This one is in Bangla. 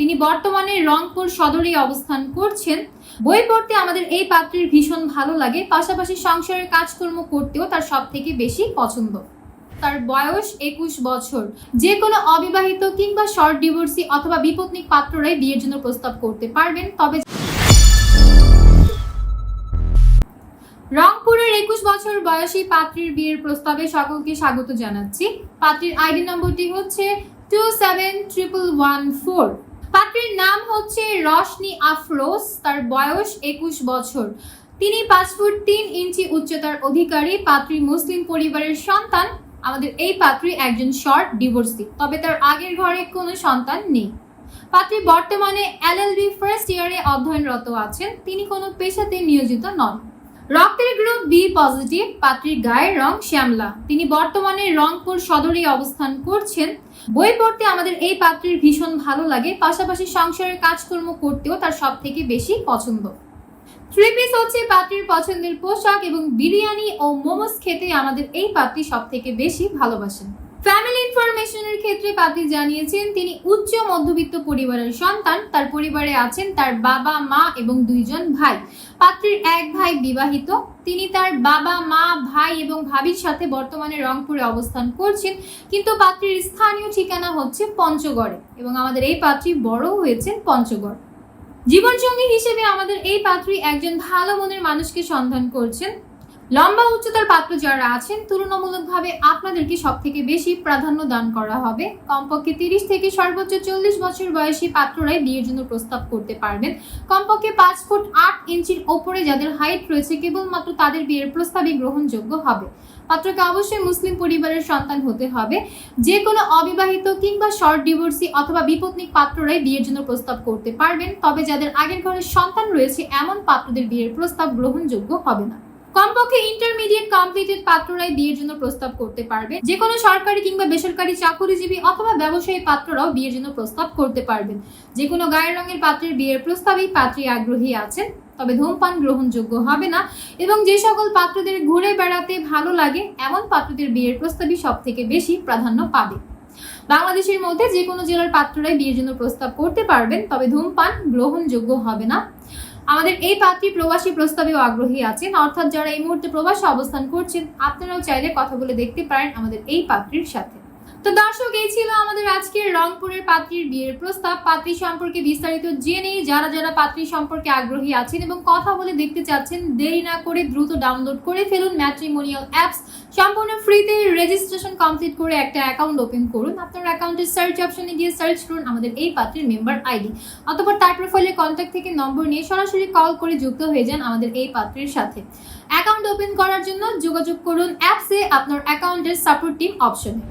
তিনি বর্তমানে রংপুর সদরে অবস্থান করছেন। বই পড়তে আমাদের এই পাত্রের ভীষণ ভালো লাগে। পাশাপাশি সংসারের কাজকর্ম করতেও তার সব থেকে বেশি পছন্দ। তার বয়স একুশ বছর। যে কোনো অবিবাহিত কিংবা শর্ট ডিভোর্সি অথবা বিপত্নিক পাত্ররাই বিয়ের জন্য প্রস্তাব করতে পারবেন, তবে রংপুরের একুশ বছর বয়সী পাত্রীর বিয়ের প্রস্তাবে সকলকে স্বাগত জানাচ্ছি। পাত্রীর আইডি নম্বরটি হচ্ছে two seven triple one four পাত্রীর নাম হচ্ছে রশনি আফরোজ, তার বয়স একুশ বছর। তিনি পাঁচ ফুট তিন ইঞ্চি উচ্চতার অধিকারী, পাত্রী মুসলিম পরিবারের সন্তান। আমাদের এই পাত্রী একজন শর্ট ডিভোর্সি, তবে তার আগের ঘরে কোনো সন্তান নেই। পাত্রী বর্তমানে এলএলবি ফার্স্ট ইয়ারে অধ্যয়নরত আছেন। তিনি কোনো পেশাতে নিয়োজিত নন। রক্তের গ্রুপ বি পজিটিভ, পাত্রীর গায়ের রং শ্যামলা। তিনি বর্তমানে রংপুর সদরে অবস্থান করছেন। বই পড়তে আমাদের এই পাত্রীর ভীষণ ভালো লাগে। পাশাপাশি সংসারের কাজকর্ম করতেও তার সব থেকে বেশি পছন্দ। থ্রি পিস হচ্ছে পাত্রীর পছন্দের পোশাক এবং বিরিয়ানি ও মোমোস খেতে আমাদের এই পাত্রী সব থেকে বেশি ভালোবাসেন। ফ্যামিলি ক্ষেত্রে পাত্রী জানিয়েছেন, তিনি উচ্চ মধ্যবিত্ত পরিবারের সন্তান, তার পরিবারে আছেন তার বাবা, মা এবং দুইজন ভাই। পাত্রীর এক ভাই বিবাহিত, তিনি তার বাবা, মা, ভাই এবং ভাবির সাথে বর্তমানে রংপুরে অবস্থান করছেন, কিন্তু পাত্রীর স্থানীয় ঠিকানা হচ্ছে পঞ্চগড়ে এবং আমাদের এই পাত্রী বড় হয়েছেন পঞ্চগড়। জীবনসঙ্গী হিসেবে আমাদের এই পাত্রী একজন ভালো মনের মানুষকে সন্ধান করছেন। লম্বা উচ্চতার পাত্র যারা আছেন, তুলনামূলকভাবে আপনাদেরকে সব থেকে বেশি প্রাধান্য দান করা হবে। কমপক্ষে তিরিশ থেকে সর্বোচ্চ চল্লিশ বছর বয়সী পাত্ররাই বিয়ের জন্য প্রস্তাব করতে পারবেন। কমপক্ষে পাঁচ ফুট আট ইঞ্চির ওপরে যাদের হাইট রয়েছে, কেবলমাত্র তাদের বিয়ের প্রস্তাবই গ্রহণযোগ্য হবে। পাত্রকে অবশ্যই মুসলিম পরিবারের সন্তান হতে হবে। যে কোনো অবিবাহিত কিংবা শর্ট ডিভোর্সি অথবা বিপত্নিক পাত্ররাই বিয়ের জন্য প্রস্তাব করতে পারবেন। তবে যাদের আগের ঘরে সন্তান রয়েছে, এমন পাত্রদের বিয়ের প্রস্তাব গ্রহণযোগ্য হবে না। কমপক্ষে ইন্টারমিডিয়েট কমপ্লিটেড পাত্ররাই বিয়ের জন্য প্রস্তাব করতে পারবে। যে কোনো সরকারি কিংবা বেসরকারি চাকুরিজীবী অথবা ব্যবসায়ী পাত্ররাও বিয়ের জন্য প্রস্তাব করতে পারবেন। যে কোনো গায়ের রঙের পাত্রের বিয়ের প্রস্তাবেই পাত্রী আগ্রহী আছেন, তবে ধূমপান গ্রহণযোগ্য হবে না এবং যে সকল পাত্রদের ঘুরে বেড়াতে ভালো লাগে, এমন পাত্রদের বিয়ের প্রস্তাবই সব থেকে বেশি প্রাধান্য পাবে। বাংলাদেশের মধ্যে যে কোনো জেলার পাত্ররাই বিয়ের জন্য প্রস্তাব করতে পারবেন, তবে ধূমপান গ্রহণযোগ্য হবে না। আমাদের এই পাত্রী প্রবাসী প্রস্তাবেও আগ্রহী আছেন। অর্থাৎ যারা এই মুহূর্তে প্রবাসে অবস্থান করছেন, আপনারাও চাইলে কথা বলে দেখতে পারেন আমাদের এই পাত্রীর সাথে। তো দর্শক, এই ছিল আমাদের আজকের রংপুরের পাত্রীর বিয়ের প্রস্তাব। পাত্রী সম্পর্কে বিস্তারিত জেনে যারা যারা পাত্রী সম্পর্কে আগ্রহী আছেন এবং কথা বলে দেখতে চাচ্ছেন, দেরি না করে দ্রুত ডাউনলোড করে ফেলুন ম্যাট্রিমোনিয়াল অ্যাপস। সম্পূর্ণ ফ্রিতে রেজিস্ট্রেশন কমপ্লিট করে একটা অ্যাকাউন্ট ওপেন করুন। আপনার অ্যাকাউন্টের সার্চ অপশনে গিয়ে সার্চ করুন আমাদের এই পাত্রীর মেম্বার আইডি অতপর তার প্রোফাইলের কন্ট্যাক্ট থেকে নম্বর নিয়ে সরাসরি কল করে যুক্ত হয়ে যান আমাদের এই পাত্রীর সাথে। অ্যাকাউন্ট ওপেন করার জন্য যোগাযোগ করুন অ্যাপসে আপনার অ্যাকাউন্টের সাপোর্ট টিম অপশনে